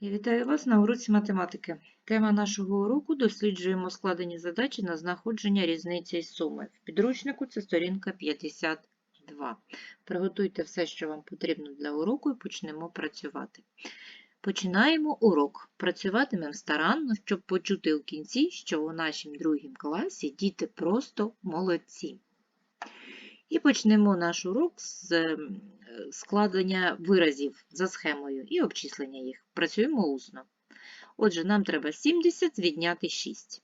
І Вітаю вас на уроці математики. Тема нашого уроку досліджуємо складені задачі на знаходження різниці із суми. В підручнику це сторінка 52. Приготуйте все, що вам потрібно для уроку, і почнемо працювати. Починаємо урок. Працюватимемо старанно, щоб почути у кінці, що у нашому другому класі діти просто молодці. І почнемо наш урок з складення виразів за схемою і обчислення їх. Працюємо усно. Отже, нам треба 70 відняти 6.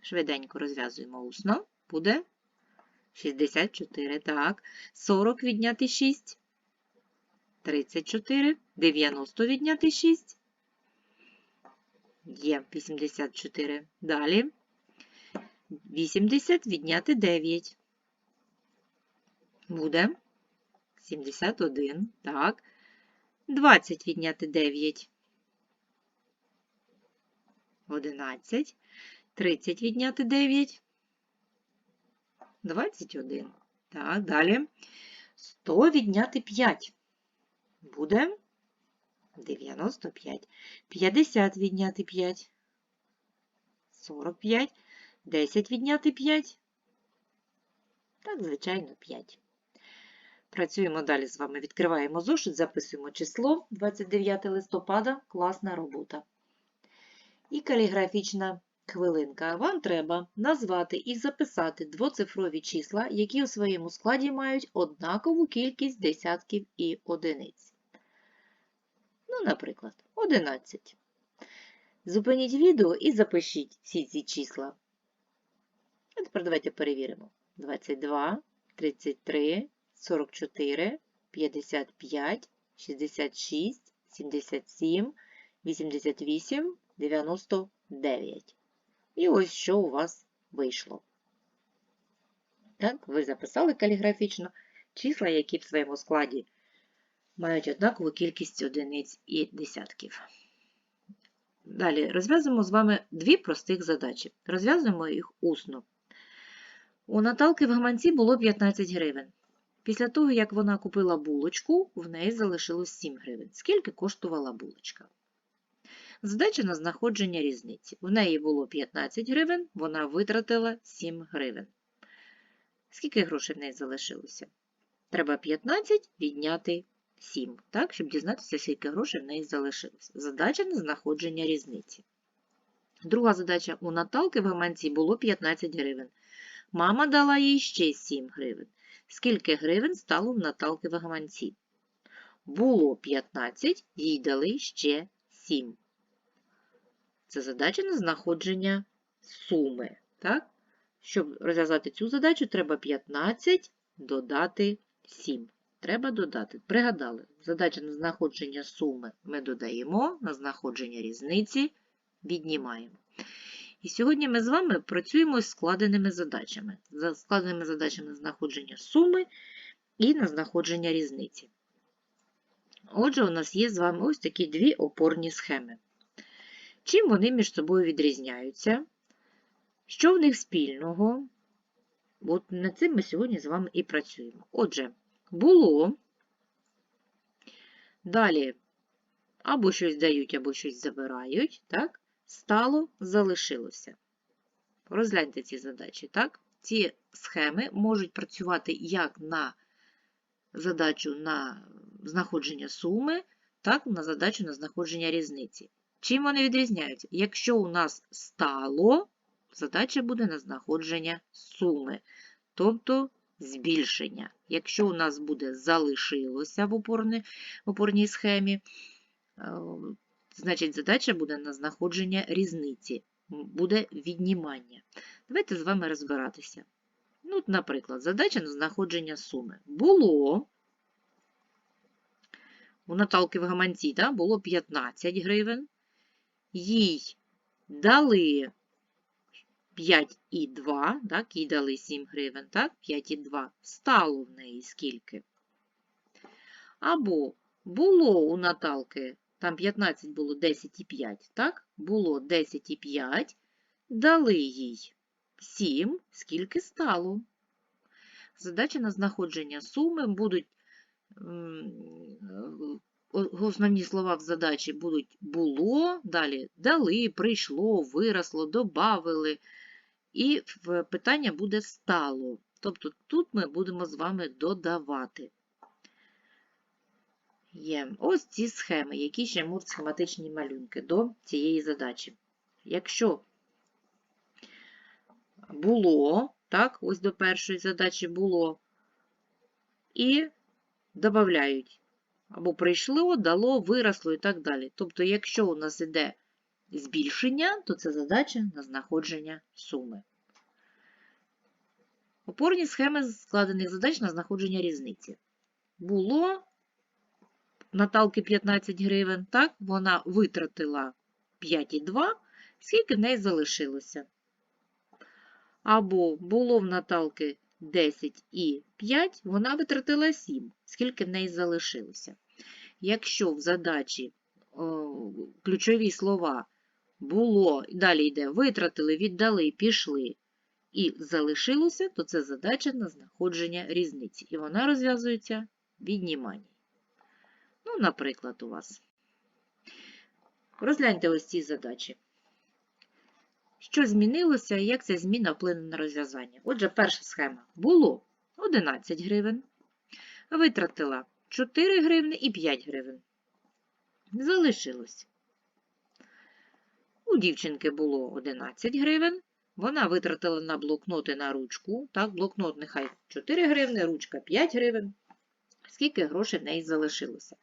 Швиденько розв'язуємо усно. Буде 64. Так. 40 відняти 6. 34. 90 відняти 6. Є 84. Далі. 80 відняти 9. Буде 71. Так. 20 відняти 9. 11. 30 відняти 9. 21. Так, далі. 100 відняти 5. Буде 95. 50 відняти 5. 45. 10 відняти 5. Так, звичайно, 5. Працюємо далі з вами. Відкриваємо зошит, записуємо число 29 листопада. Класна робота. І каліграфічна хвилинка. Вам треба назвати і записати двоцифрові числа, які у своєму складі мають однакову кількість десятків і одиниць. Ну, наприклад, 11. Зупиніть відео і запишіть всі ці числа. А тепер давайте перевіримо. 22, 33, 44, 55, 66, 77, 88, 99. І ось що у вас вийшло. Так, ви записали каліграфічно числа, які в своєму складі мають однакову кількість одиниць і десятків. Далі розв'язуємо з вами дві простих задачі. Розв'язуємо їх усно. У Наталки в гаманці було 15 гривень. Після того, як вона купила булочку, в неї залишилось 7 гривень. Скільки коштувала булочка? Задача на знаходження різниці. В неї було 15 гривень, вона витратила 7 гривень. Скільки грошей в неї залишилося? Треба 15 відняти 7, так, щоб дізнатися, скільки грошей в неї залишилося. Задача на знаходження різниці. Друга задача у Наталки в гаманці було 15 гривень. Мама дала їй ще 7 гривень. Скільки гривень стало в Наталки в? Було 15, їй дали ще 7. Це задача на знаходження суми. Так? Щоб розв'язати цю задачу, треба 15 додати 7. Треба додати. Пригадали, задача на знаходження суми ми додаємо, на знаходження різниці віднімаємо. І сьогодні ми з вами працюємо з складеними задачами. За складеними задачами знаходження суми і на знаходження різниці. Отже, у нас є з вами ось такі дві опорні схеми. Чим вони між собою відрізняються? Що в них спільного? От над цим ми сьогодні з вами і працюємо. Отже, було. Далі або щось дають, або щось забирають. так? Стало, залишилося. Розгляньте ці задачі, так? Ці схеми можуть працювати як на задачу на знаходження суми, так і на задачу на знаходження різниці. Чим вони відрізняються? Якщо у нас стало, задача буде на знаходження суми, тобто збільшення. Якщо у нас буде залишилося в опорній, в опорній схемі, Значить, задача буде на знаходження різниці, буде віднімання. Давайте з вами розбиратися. Ну, от, Наприклад, задача на знаходження суми. Було у Наталки в гаманці да, було 15 гривень. Їй дали 5,2, так, їй дали 7 гривень, так, 5,2. Стало в неї скільки? Або було у Наталки там 15 було 10,5, так? Було 10,5, дали їй 7, скільки стало. Задача на знаходження суми будуть основні слова в задачі будуть було, далі дали, прийшло, виросло, добавили. І питання буде стало. Тобто тут ми будемо з вами додавати. Є ось ці схеми, які ще можуть схематичні малюнки до цієї задачі. Якщо було, так, ось до першої задачі було, і додають. Або прийшло, дало, виросло і так далі. Тобто, якщо у нас іде збільшення, то це задача на знаходження суми. Опорні схеми складених задач на знаходження різниці. Було Наталки 15 гривень, так, вона витратила 5,2, скільки в неї залишилося. Або було в Наталки 10 і 5, вона витратила 7, скільки в неї залишилося. Якщо в задачі о, ключові слова було, далі йде витратили, віддали, пішли і залишилося, то це задача на знаходження різниці. І вона розв'язується відніманням. Ну, наприклад, у вас. Розгляньте ось ці задачі. Що змінилося і як ця зміна вплине на розв'язання? Отже, перша схема. Було 11 гривень. Витратила 4 гривни і 5 гривень. Залишилось. У дівчинки було 11 гривень. Вона витратила на блокноти на ручку. Так, блокнот нехай 4 гривни, ручка 5 гривень. Скільки грошей в неї залишилося?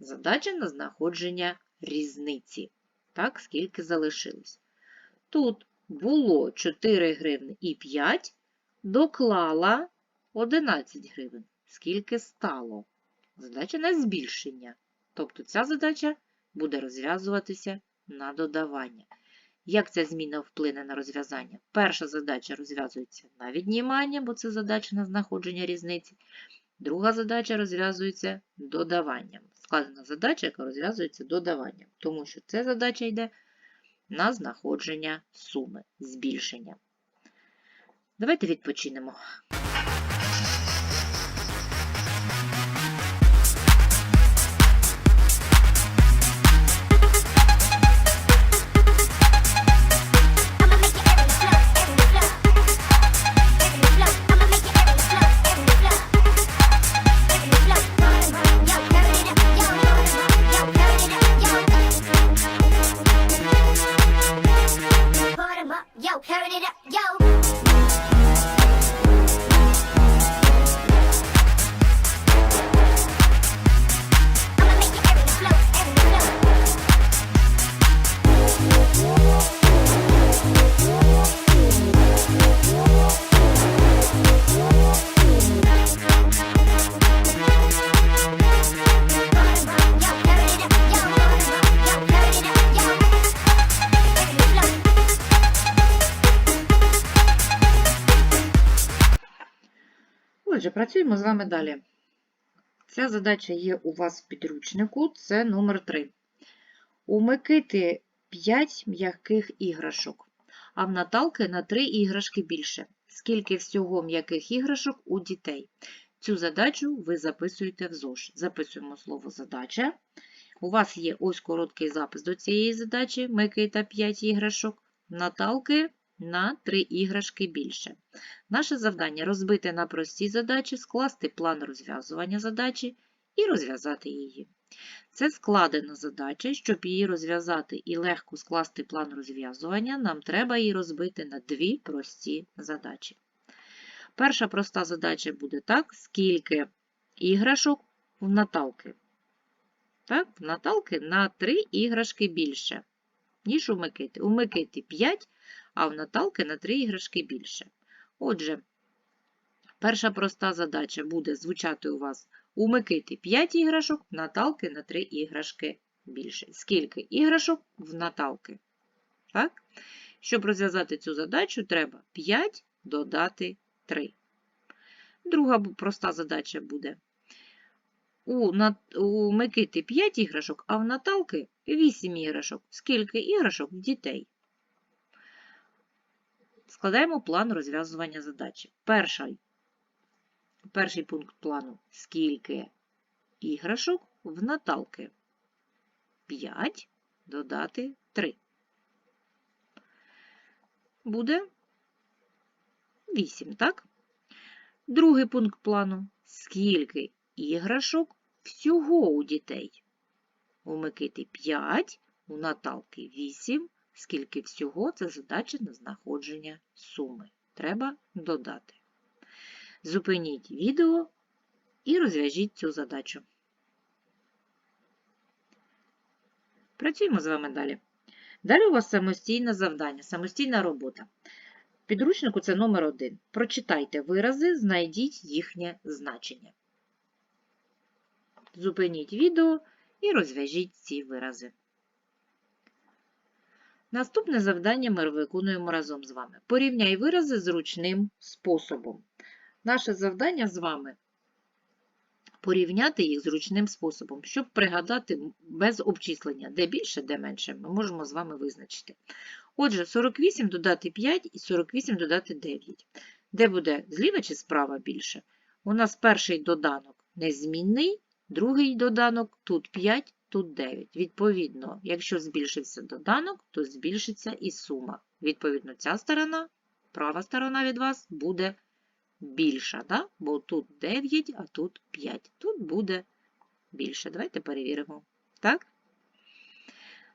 Задача на знаходження різниці. Так, скільки залишилось. Тут було 4 гривни і 5, доклала 11 гривень. Скільки стало? Задача на збільшення. Тобто ця задача буде розв'язуватися на додавання. Як ця зміна вплине на розв'язання? Перша задача розв'язується на віднімання, бо це задача на знаходження різниці. Друга задача розв'язується додаванням. Складена задача, яка розв'язується додаванням, тому що ця задача йде на знаходження суми, збільшення. Давайте відпочинемо. get up. Отже, працюємо з вами далі. Ця задача є у вас в підручнику, це номер 3. У Микити 5 м'яких іграшок, а в Наталки на 3 іграшки більше. Скільки всього м'яких іграшок у дітей? Цю задачу ви записуєте в ЗОЖ. Записуємо слово задача. У вас є ось короткий запис до цієї задачі. Микита 5 іграшок, Наталки на 3 іграшки більше. Наше завдання розбити на прості задачі, скласти план розв'язування задачі і розв'язати її. Це складена задача. Щоб її розв'язати і легко скласти план розв'язування, нам треба її розбити на дві прості задачі. Перша проста задача буде так, скільки іграшок в Наталки. Так, в Наталки на 3 іграшки більше, ніж у Микити. У Микити 5, а в Наталки на 3 іграшки більше. Отже, перша проста задача буде звучати у вас у Микити 5 іграшок, в Наталки на 3 іграшки більше. Скільки іграшок в Наталки? Так? Щоб розв'язати цю задачу, треба 5 додати 3. Друга проста задача буде. У, у Микити 5 іграшок, а в Наталки 8 іграшок. Скільки іграшок в дітей? Складаємо план розв'язування задачі. Перший, перший пункт плану скільки іграшок в Наталки. 5 додати 3. Буде 8, так? Другий пункт плану. Скільки іграшок всього у дітей? У Микити 5, у Наталки 8. Скільки всього це задача на знаходження суми. Треба додати. Зупиніть відео і розв'яжіть цю задачу. Працюємо з вами далі. Далі у вас самостійне завдання, самостійна робота. Підручнику це номер один. Прочитайте вирази, знайдіть їхнє значення. Зупиніть відео і розв'яжіть ці вирази. Наступне завдання ми виконуємо разом з вами. Порівняй вирази зручним способом. Наше завдання з вами порівняти їх зручним способом, щоб пригадати без обчислення, де більше, де менше, ми можемо з вами визначити. Отже, 48 додати 5 і 48 додати 9. Де буде зліва чи справа більше? У нас перший доданок незмінний, другий доданок тут 5, тут 9. Відповідно, якщо збільшився доданок, то збільшиться і сума. Відповідно, ця сторона, права сторона від вас буде більша, да? бо тут 9, а тут 5. Тут буде більше. Давайте перевіримо. Так?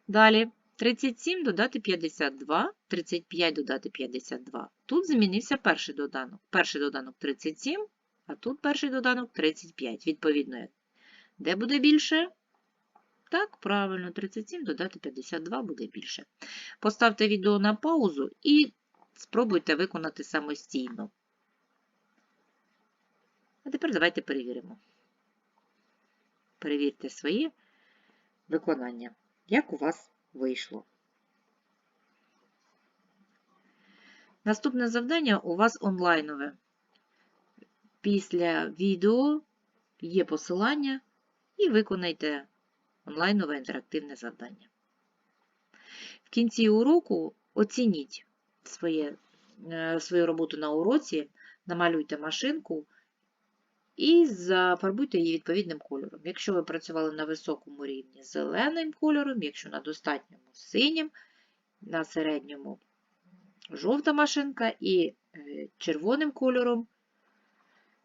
Далі. 37 додати 52, 35 додати 52. Тут змінився перший доданок. Перший доданок 37, а тут перший доданок 35. Відповідно, де буде більше? Так, правильно, 37 додати 52 буде більше. Поставте відео на паузу і спробуйте виконати самостійно. А тепер давайте перевіримо. Перевірте своє виконання, як у вас вийшло. Наступне завдання у вас онлайнове. Після відео є посилання і виконайте онлайнове інтерактивне завдання. В кінці уроку оцініть своє, е, свою роботу на уроці, намалюйте машинку і зафарбуйте її відповідним кольором. Якщо ви працювали на високому рівні зеленим кольором, якщо на достатньому синім, на середньому жовта машинка і е, червоним кольором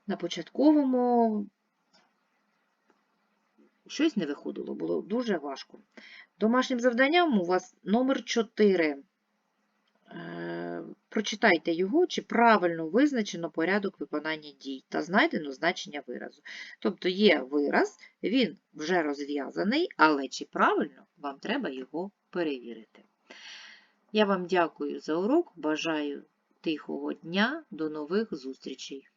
на початковому щось не виходило, було дуже важко. Домашнім завданням у вас номер 4. Е, Прочитайте його, чи правильно визначено порядок виконання дій та знайдено значення виразу. Тобто є вираз, він вже розв'язаний, але чи правильно, вам треба його перевірити. Я вам дякую за урок, бажаю тихого дня, до нових зустрічей!